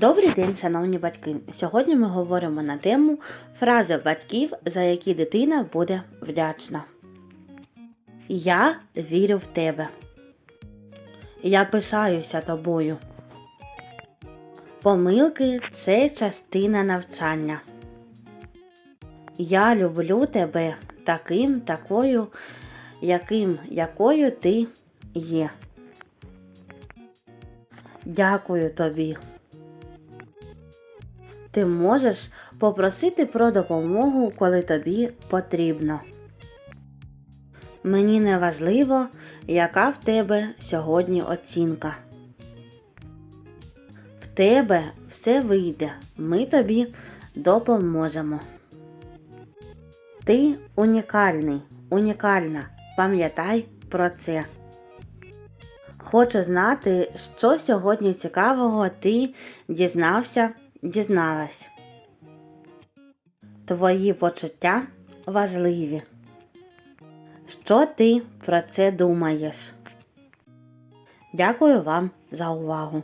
Добрий день, шановні батьки. Сьогодні ми говоримо на тему фрази батьків, за які дитина буде вдячна. Я вірю в тебе. Я пишаюся тобою. Помилки це частина навчання. Я люблю тебе таким, такою, яким, якою ти є. Дякую тобі. Ти можеш попросити про допомогу, коли тобі потрібно. Мені не важливо, яка в тебе сьогодні оцінка. В тебе все вийде, ми тобі допоможемо. Ти унікальний, унікальна. Пам'ятай про це. Хочу знати, що сьогодні цікавого ти дізнався, дізналась. Твої почуття важливі. Що ти про це думаєш? Дякую вам за увагу.